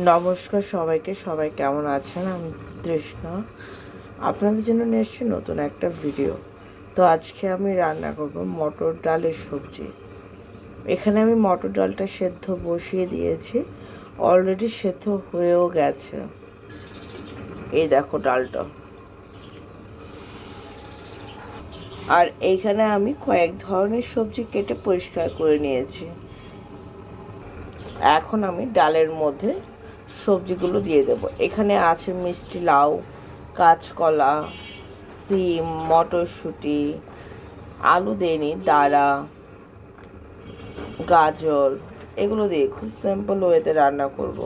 নমস্কার সবাইকে, সবাই কেমন আছেন? আমি তৃষ্ণা। আপনাদের জন্য নিয়ে এসেছি নতুন একটা ভিডিও তো আজকে আমি রান্না করব মটর ডালের সবজি। এখানে আমি মটর ডালটা সেদ্ধ বসিয়ে দিয়েছি। অলরেডি সেদ্ধ হয়েও গেছে। এই দেখো ডালটা। আর এইখানে আমি কয়েক ধরনের সবজি কেটে পরিষ্কার করে নিয়েছি। এখন আমি ডালের মধ্যে সবজিগুলো দিয়ে দেব। এখানে আছে মিষ্টি লাউ, কাঁচকলা, সিম, মটরশুঁটি, আলু দেনি দাঁড়া, গাজর, এগুলো দিয়ে খুব সিম্পল ওয়েতে রান্না করব।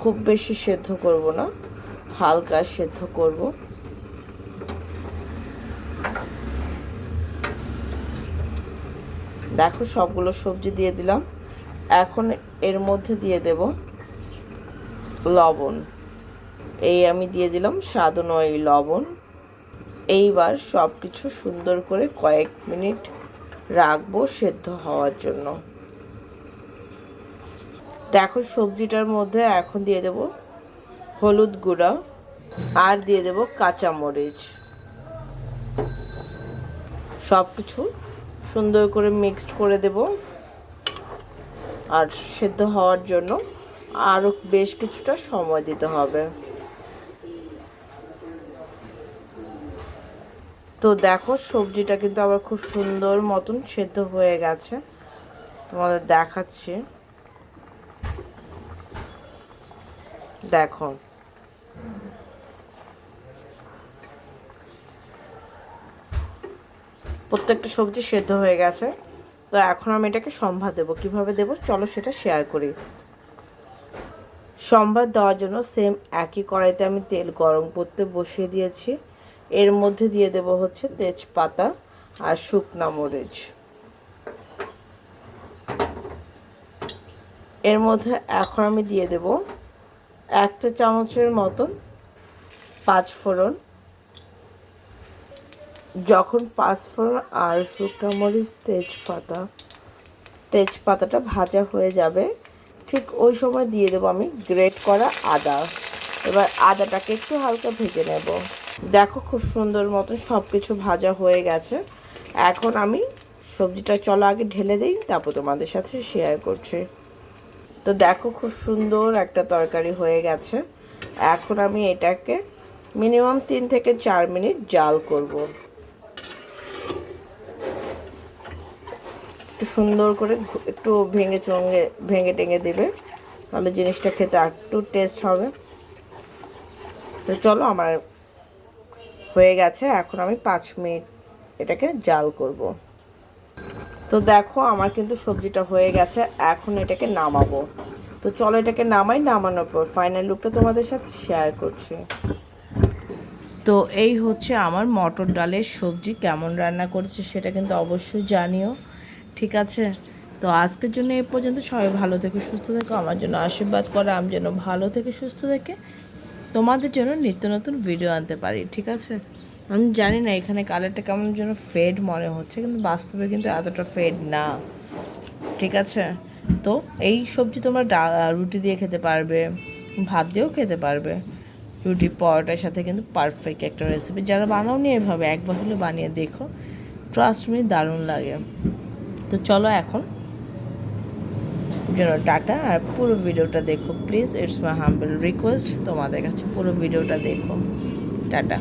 খুব বেশি সেদ্ধ করব না, হালকা সেদ্ধ করব। দেখো সবগুলো সবজি দিয়ে দিলাম। এখন এর মধ্যে দিয়ে দেব লবণ। এই আমি দিয়ে দিলাম স্বাদ নয় লবণ। এইবার সব কিছু সুন্দর করে কয়েক মিনিট রাখব সেদ্ধ হওয়ার জন্য। দেখো সবজিটার মধ্যে এখন দিয়ে দেব হলুদ গুঁড়া আর দিয়ে দেব কাঁচামরিচ। সব কিছু সুন্দর করে মিক্সড করে দেব আর সেদ্ধ হওয়ার জন্য আরও বেশ কিছুটা সময় দিতে হবে। তো দেখো সবজিটা কিন্তু আবার খুব সুন্দর মতন সেদ্ধ হয়ে গেছে। তোমাদের দেখাচ্ছি। দেখো। প্রত্যেকটা সবজি সেদ্ধ হয়ে গেছে। তো এখন আমি এটাকে সম্ভার দেবো। কীভাবে দেবো? চলো সেটা শেয়ার করি। সম্ভার দেওয়ার জন্য সেম একই কড়াইতে আমি তেল গরম করতে বসিয়ে দিয়েছি। এর মধ্যে দিয়ে দেব হচ্ছে তেজপাতা আর শুকনা মরিচ। এর মধ্যে এখন আমি দিয়ে দেব একটা চামচের মতন পাঁচ ফোড়ন। যখন পাঁচ ফোড়ন আর শুকনো মরিচ, তেজপাতা, তেজপাতাটা ভাজা হয়ে যাবে, ঠিক ওই সময় দিয়ে দেবো আমি গ্রেট করা আদা। এবার আদাটাকে একটু হালকা ভেজে নেব। দেখো খুব সুন্দর মতন সব কিছু ভাজা হয়ে গেছে। এখন আমি সবজিটা চলো আগে ঢেলে দিই, তারপর তোমাদের সাথে শেয়ার করছি। তো দেখো খুব সুন্দর একটা তরকারি হয়ে গেছে। এখন আমি এটাকে মিনিমাম তিন থেকে চার মিনিট জাল করব। একটু সুন্দর করে একটু ভেঙে চঙ্গে ভেঙে টেঙে দেবে তাহলে জিনিসটা খেতে একটু টেস্ট হবে। তো চলো আমার হয়ে গেছে, এখন আমি পাঁচ মিনিট এটাকে জাল করব। তো দেখো আমার কিন্তু সবজিটা হয়ে গেছে, এখন এটাকে নামাবো। তো চলো এটাকে নামাই, নামানোর পর ফাইনাল লুকটা তোমাদের সাথে শেয়ার করছি। তো এই হচ্ছে আমার মটর ডালের সবজি, কেমন রান্না করেছে সেটা কিন্তু অবশ্যই জানিও, ঠিক আছে? তো আজকের জন্য এই পর্যন্ত, সবাই ভালো থেকে সুস্থ থেকো, আমার জন্য আশীর্বাদ করে, আমি যেন ভালো থেকে সুস্থ থেকে তোমাদের জন্য নিত্য নতুন ভিডিও আনতে পারি, ঠিক আছে? আমি জানি না এখানে কালারটা কেমন যেন ফেড মনে হচ্ছে, কিন্তু বাস্তবে কিন্তু এতটা ফেড না। ঠিক আছে? তো এই সবজি তোমরা রুটি দিয়ে খেতে পারবে, ভাত দিয়েও খেতে পারবে। রুটি, পরোটার সাথে কিন্তু পারফেক্ট একটা রেসিপি যারা বানাও নি এভাবে একবার হলে বানিয়ে দেখো ট্রাস্ট মি দারুণ লাগে। তো চলো এখন জন্য টাটা, আর পুরো ভিডিওটা দেখো please it's my humble request তোমাদের কাছে পুরো ভিডিওটা দেখো। টাটা।